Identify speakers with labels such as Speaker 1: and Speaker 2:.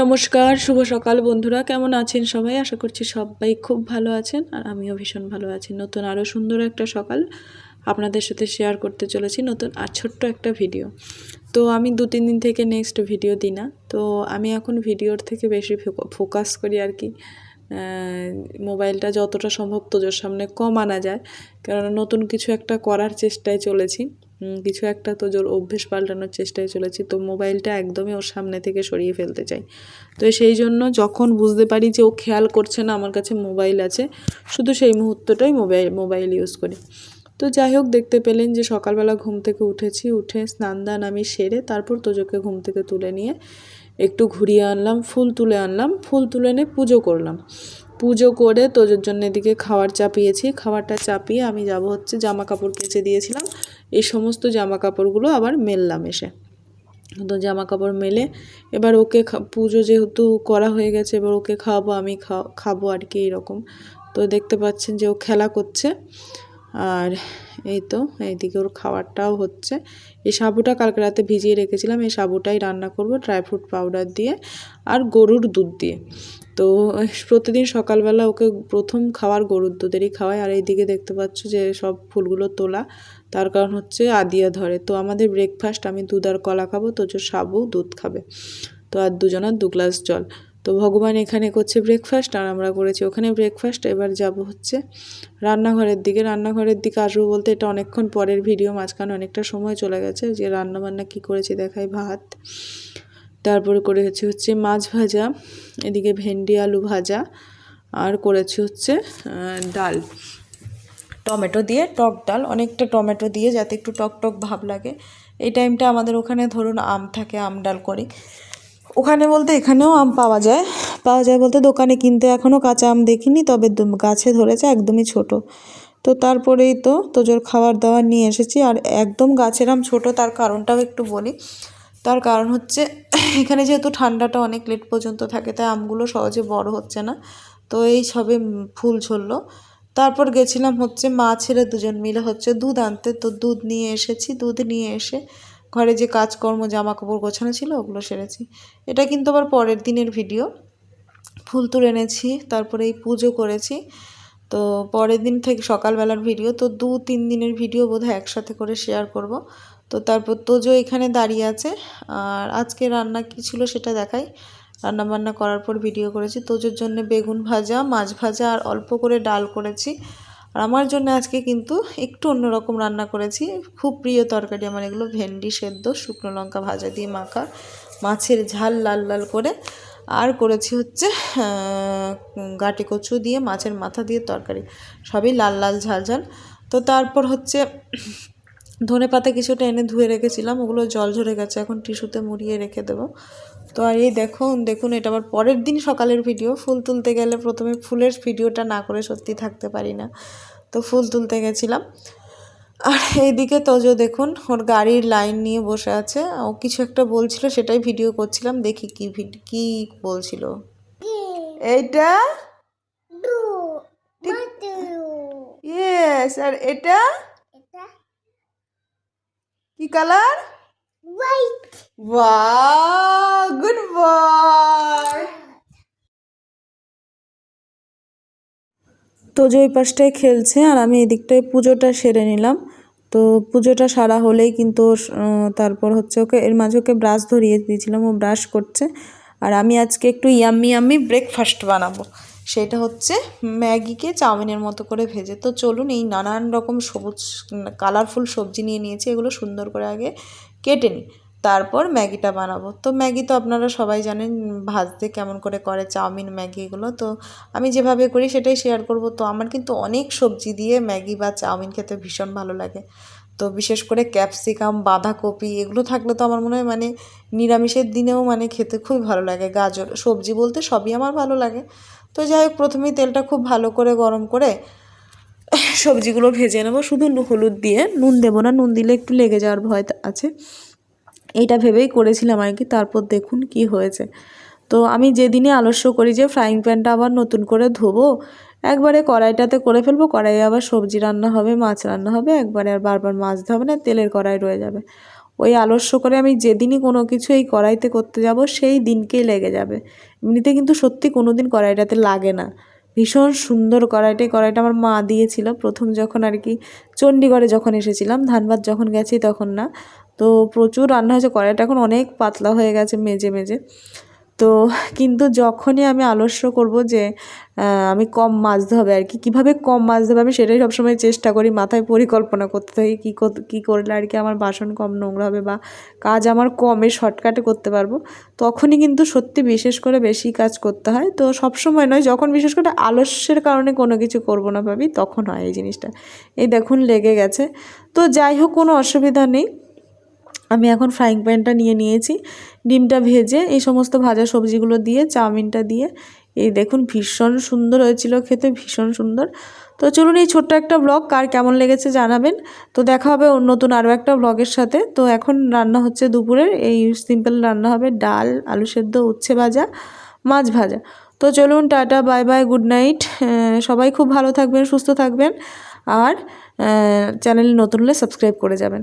Speaker 1: নমস্কার, শুভ সকাল বন্ধুরা। কেমন আছেন সবাই? আশা করছি সবাই খুব ভালো আছেন আর আমিও ভীষণ ভালো আছি। নতুন আরও সুন্দর একটা সকাল আপনাদের সাথে শেয়ার করতে চলেছি নতুন আর ছোট্ট একটা ভিডিও তো আমি দু, তিন দিন থেকে নেক্সট ভিডিও দিই না। তো আমি এখন ভিডিওর থেকে বেশি ফোকাস করি আর কি। মোবাইলটা যতটা সম্ভব তোজোর সামনে কম আনা যায়। কারণ নতুন কিছু একটা করার চেষ্টায় চলেছি। কিছু একটা তোজোর অভ্যেস পাল্টানোর চেষ্টায় চলেছি। তো মোবাইলটা একদমই ওর সামনে থেকে সরিয়ে ফেলতে চাই। তো সেই জন্য যখন বুঝতে পারি যে ও খেয়াল করছে না আমার কাছে মোবাইল আছে, শুধু সেই মুহূর্তটাই মোবাইল মোবাইল ইউজ করি। তো যাই হোক, দেখতে পেলেন যে সকালবেলা ঘুম থেকে উঠেছি, উঠে স্নান দান আমি সেরে তারপর তোজোকে ঘুম থেকে তুলে নিয়ে একটু ঘুরিয়ে আনলাম, ফুল তুলে আনলাম, ফুল তুলে এনে পুজো করলাম। পুজো করে তোজোর জন্য এদিকে খাবার চাপিয়েছি, খাবারটা চাপিয়ে আমি যাব হচ্ছে জামা কাপড় কেচে দিয়েছিলাম। এই সমস্ত জামা কাপড়গুলো আবার মেললাম এসে। তো জামা কাপড় মেলে এবার ওকে পুজো যেহেতু করা হয়ে গেছে, এবার ওকে খাওয়াবো, আমি খা- খাব আর কি এরকম। তো দেখতে পাচ্ছেন যে ও খেলা করছে। আর এই তো, এইদিকে ওর খাবারটাও হচ্ছে। এই সাবুটা কালকে রাতে ভিজিয়ে রেখেছিলাম, এই সাবুটাই রান্না করব ড্রাই ফ্রুট পাউডার দিয়ে আর গরুর দুধ দিয়ে। তো প্রতিদিন সকালবেলা ওকে প্রথম খাওয়ার গরুর দুধেরই খাওয়াই। আর এইদিকে দেখতে পাচ্ছ যে সব ফুলগুলো তোলা, তার কারণ হচ্ছে আদিয়া ধরে। তো আমাদের ব্রেকফাস্ট আমি দুধ আর কলা খাব, তো সাবু দুধ খাবে। তো আর দুজনের দু গ্লাস জল। তো ভগবান এখানে করছে ব্রেকফাস্ট আর আমরা করেছি ওখানে ব্রেকফাস্ট এবার যাব হচ্ছে রান্নাঘরের দিকে। রান্নাঘরের দিকে আসব বলতে এটা অনেকক্ষণ পরের ভিডিও মাঝখানে অনেকটা সময় চলে গেছে যে রান্না বান্না কী করেছি দেখাই ভাত। তারপরে করেছি হচ্ছে হচ্ছে মাছ ভাজা, এদিকে ভেন্ডি, আলু ভাজা আর করেছি হচ্ছে ডাল। টমেটো দিয়ে টক ডাল, অনেকটা টমেটো দিয়ে যাতে একটু টক টক ভাব লাগে। এই টাইমটা আমাদের ওখানে ধরুন আম থাকে, আম ডাল করি। ওখানে বলতে এখানেও আম পাওয়া যায়। পাওয়া যায় বলতে দোকানে কিনতে এখনও কাঁচা আম দেখিনি, তবে গাছে ধরেছে, একদমই ছোট। তো তারপরেই তো তোজোর খাবার দাবার নিয়ে এসেছি, আর একদম গাছের আম ছোট, তার কারণটাও একটু বলি। তার কারণ হচ্ছে, এখানে যেহেতু ঠান্ডাটা অনেক লেট পর্যন্ত থাকে, তাই আমগুলো সহজে বড় হচ্ছে না। তো এই সবে ফুল ঝরলো। তারপর গেছিলাম হচ্ছে মা ছেলে দুজন মিলে হচ্ছে দুধ আনতে। তো দুধ নিয়ে এসেছি, দুধ নিয়ে এসে ঘরে যে কাজকর্ম জামা কাপড় গোছানো ছিল, ওগুলো সেরেছি। এটা কিন্তু আবার পরের দিনের ভিডিও ফুল তুলে এনেছি, তারপরে এই পুজো করেছি। তো পরের দিন থেকে সকালবেলার ভিডিও তো দু তিন দিনের ভিডিও বোধহয় একসাথে করে শেয়ার করব। তো তারপর তোজো এখানে দাঁড়িয়ে আছে। আর আজকে রান্না কী ছিল সেটা দেখাই। রান্না বান্না করার পর ভিডিও করেছি। তোজোর জন্য বেগুন ভাজা, মাছ ভাজা, আর অল্প করে ডাল করেছি। আর আমার জন্য আজকে কিন্তু একটু অন্যরকম রান্না করেছি। খুব প্রিয় তরকারি আমার এগুলো ভেন্ডি সেদ্ধ, শুকনো লঙ্কা ভাজা দিয়ে মাখা, মাছের ঝাল লাল লাল করে। আর করেছি হচ্ছে গাটি কচু দিয়ে, মাছের মাথা দিয়ে তরকারি। সবই লাল লাল ঝাল ঝাল। তো তারপর হচ্ছে ধনে পাতা কিছুটা এনে ধুয়ে রেখেছিলাম, ওগুলো জল ঝরে গেছে, এখন টিস্যুতে মুড়িয়ে রেখে দেবো। তো আর এই দেখুন দেখুন এটা আবার পরের দিন সকালের ভিডিও ফুল তুলতে গেলে প্রথমে ফুলের ভিডিওটা না করে সত্যি থাকতে পারি না। তো ফুল তুলতে গেছিলাম। আর এইদিকে তোজো দেখুন ওর গাড়ির লাইন নিয়ে বসে আছে। ও কিছু একটা বলছিল সেটাই ভিডিও করছিলাম। দেখি কি কি বলছিল। এইটা? ইয়েস আর এটা? কি কালার গুড বয় তোজো ওই পাশটায় খেলছে আর আমি এদিকটায় পুজোটা সেরে নিলাম। তো পুজোটা সারা হলেই কিন্তু তারপর হচ্ছে ওকে, এর মাঝে ওকে ব্রাশ ধরিয়ে দিয়েছিলাম, ও ব্রাশ করছে। আর আমি আজকে একটু ইয়াম্মি ইয়াম্মি ব্রেকফাস্ট বানাবো। সেটা হচ্ছে ম্যাগিকে চাউমিনের মতো করে ভেজে। তো চলুন এই নানান রকম সবুজ, কালারফুল সবজি নিয়ে নিয়েছি, এগুলো সুন্দর করে আগে কেটে নিই। তারপর ম্যাগিটা বানাবো। তো ম্যাগি তো আপনারা সবাই জানেন, ভাজতে কেমন করে করে চাউমিন, ম্যাগি এগুলো। তো আমি যেভাবে করি সেটাই শেয়ার করব। তো আমার কিন্তু অনেক সবজি দিয়ে ম্যাগি বা চাউমিন খেতে ভীষণ ভালো লাগে। তো বিশেষ করে ক্যাপসিকাম, বাঁধাকপি এগুলো থাকলে তো আমার মনে হয় মানে নিরামিষের দিনেও মানে খেতে খুবই ভালো লাগে। গাজর, সবজি বলতে সবই আমার ভালো লাগে। তো যাই হোক, প্রথমেই তেলটা খুব ভালো করে গরম করে সবজিগুলো ভেজে নেব। শুধু হলুদ দিয়ে, নুন দেবো না, নুন দিলে একটু লেগে যাওয়ার ভয় আছে। এইটা ভেবেই করেছিলাম আর কি, তারপর দেখুন কি হয়েছে। তো আমি যেদিনই আলস্য করি যে ফ্রাইং প্যানটা আবার নতুন করে ধোবো, একবারে কড়াইটাতে করে ফেলব, কড়াইয়ে আবার সবজি রান্না হবে, মাছ রান্না হবে, একবারে আর বারবার মাজতে হবে না, তেলের কড়াই রয়ে যাবে। ওই আলস্য করে আমি যেদিনই কোনো কিছু এই কড়াইতে করতে যাব, সেই দিনকেই লেগে যাবে। এমনিতে কিন্তু সত্যি কোনো দিন কড়াইটাতে লাগে না। ভীষণ সুন্দর কড়াইটাই, কড়াইটা আমার মা দিয়েছিল প্রথম যখন আর কি, চণ্ডীগড়ে যখন এসেছিলাম, ধানবাদ যখন গেছি তখন না তো প্রচুর রান্না হয়েছে, কড়াইটা এখন অনেক পাতলা হয়ে গেছে মেজে মেজে। তো কিন্তু যখনই আমি আলস্য করব যে আমি কম মাজতে হবে আর কি, কীভাবে কম মাজতে হবে আমি সেটাই সবসময় চেষ্টা করি, মাথায় পরিকল্পনা করতে থাকি, কী কী করলে আর কি আমার বাসন কম নোংরা হবে বা কাজ আমার কমে শর্টকাটে করতে পারব, তখনই কিন্তু সত্যি বিশেষ করে বেশি কাজ করতে হয়। তো সব সময় নয়, যখন বিশেষ করে আলস্যের কারণে কোনো কিছু করব না ভাবি, তখন হয় এই জিনিসটা। এই দেখুন লেগে গেছে। তো যাই হোক, কোনো অসুবিধা নেই। আমি এখন ফ্রাইং প্যানটা নিয়ে নিয়েছি। ডিমটা ভেজে এই সমস্ত ভাজা সবজিগুলো দিয়ে, চাউমিনটা দিয়ে, এই দেখুন ভীষণ সুন্দর হয়েছিল খেতে, ভীষণ সুন্দর। তো চলুন এই ছোট্ট একটা ব্লগ কার কেমন লেগেছে জানাবেন। তো দেখা হবে নতুন আরও একটা ব্লগের সাথে। তো এখন রান্না হচ্ছে দুপুরের, এই সিম্পল রান্না হবে ডাল, আলু সেদ্ধ, উচ্ছে ভাজা, মাছ ভাজা। তো চলুন tata bye bye good night সবাই খুব ভালো থাকবেন, সুস্থ থাকবেন। আর চ্যানেল নতুন হলে সাবস্ক্রাইব করে যাবেন।